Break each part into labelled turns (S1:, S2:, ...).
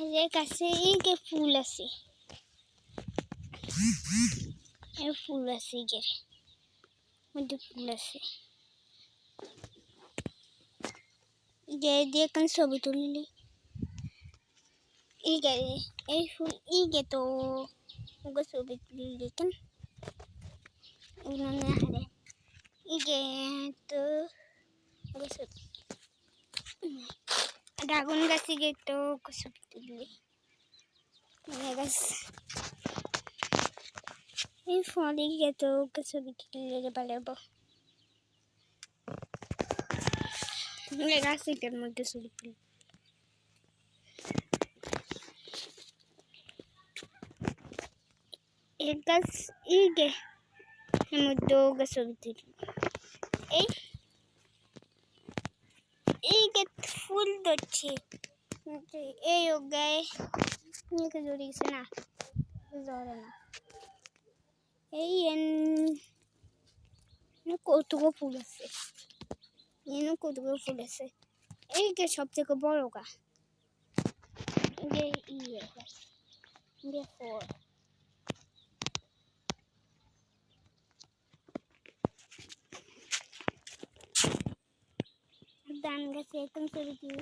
S1: এর কাছে যে ফুল আছে। এই ফুল আছে এর মধ্যে ফুল আছে। যে দিয়ে কান ছবি তুললি। এই গে এই ফুল, এই গে তো। ওকে ছবি তুললি কেন উনানে হারে গে তো ওকে ছবি। ಡ್ರ್ಯಾಗನ್ ಗಸಿಗೆ ಇಟ್ಟು ಕುಸುಬಿಟ್ಟಿದ್ವಿ ಗಸ್ ಈ ಫೋನಿಗೆ ಅದು ಕುಸುಬಿಟ್ಟಿಲ್ಲ ಬಲೆಬೋ ಗಸ್ ಇಟ್ಟು ಮುದ್ದು ಸುಡಿಪಿಲ್ಲ ಗಸ್ ಹೀಗೆ ಮುದ್ದೋಗ ಸುಡಿತಿದ್ವಿ ফুল ধরছে। এই গায়ে জড়িয়ে গেছে, না। ধরে না। এই কৌতুক ফুল আছে। এনে কৌতুক ফুল আছে। এই যে সব থেকে বড় গা? ইয়ে গাছ ধান গাছে একদম করে দিল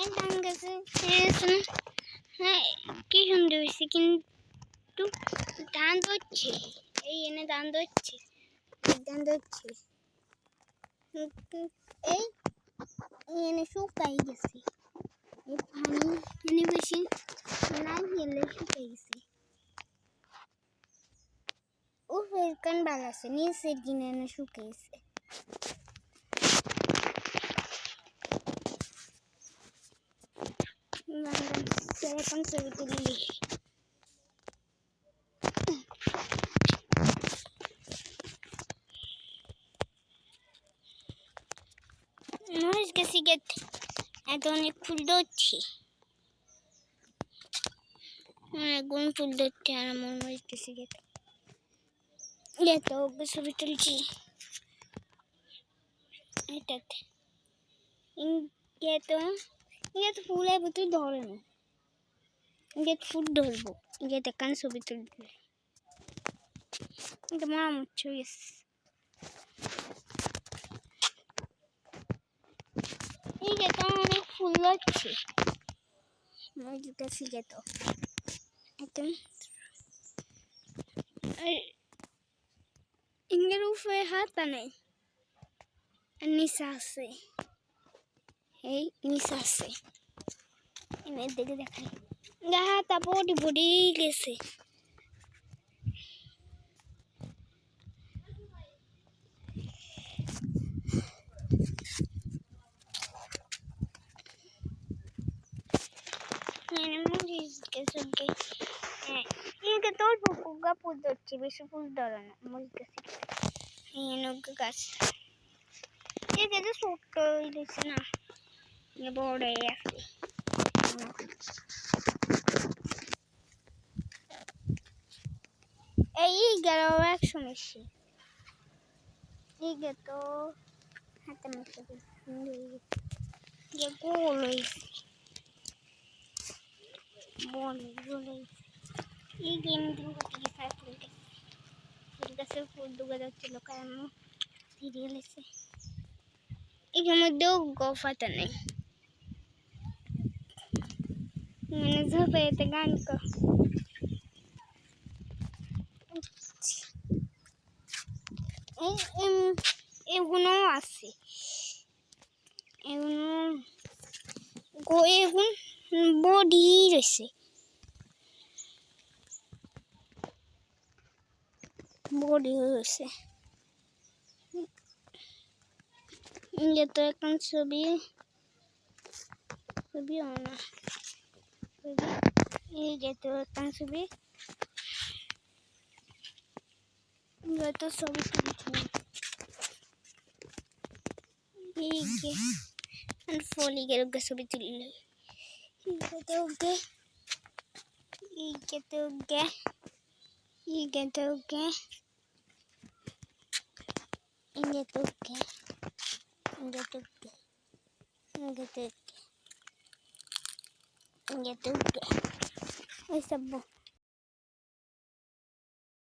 S1: এই ধান গাছে হ্যাঁ কি সুন্দর হয়েছে কিন্তু ধান ধরছে। এই এনে ধান ধরছে ধান ধরছে। এই এনে শুকাই গেছে। এই পানি এনে বেশি নাই গেলে শুকাই গেছে। ও ফেরকান বাল আছে নিচের দিন এনে Telefon sevgili. Non riesco a get adone fuldotti. Non è gun fuldotti, non riesco a get. Yet dog is a little G. Like that. In get on. তো ফুলের ভিতর ধরে না ইয়ে ফুল ধরবো ইয়েতে কান ছবি তুলবে এটা মারা মুচ্ছে গেছে এই যে তো অনেক ফুল হচ্ছে মরিচ গাছে যেত একদম ইংরের উপরে হাত নেই আর নিচে আছে এই নিচে আছে। এনের দিকে দেখাই। গা হাতা বডি বডি গেছে। এনে হ্যাঁ একে তোর ধরছে, বেশি ফুল না গাছে। এনে তো ছোট্ট না হয়ে আছে এই Ne borde jag ಈಗ ವೇಕ್ಷಮಿಸಿ ಈಗ ತೋ ಹತ್ತ ಈಗ ಗೋಲು ಇಸಿ ಬೋಲು ಗೋಲು ಇಸಿ ಈಗ ಏನಿದ್ರು ಗೊತ್ತಿಗೆ ಸಾಕಿದೆ ಈಗ ಸ್ವಲ್ಪ ಉದ್ದುಗದ ಚಿಲಕ ಏನು ತಿರಿಯಲಿಸಿ ಈಗ ಮುದ್ದು ಗೋಫತನೇ ঝোপেতে গান কর এগুলো আছে এগুলো এগুন বডি রয়েছে বডি রয়েছে ইয়ে তো এখন ছবি ছবি না subir. Y ya todo está en subir. Y otro sobre el teléfono. Y que. Al fondo y quiero que sube el teléfono. Y que tengo que. Y que tengo que. Y que tengo que. Y que tengo. Y que tengo. Y que tengo. Ні, тут. Ось або.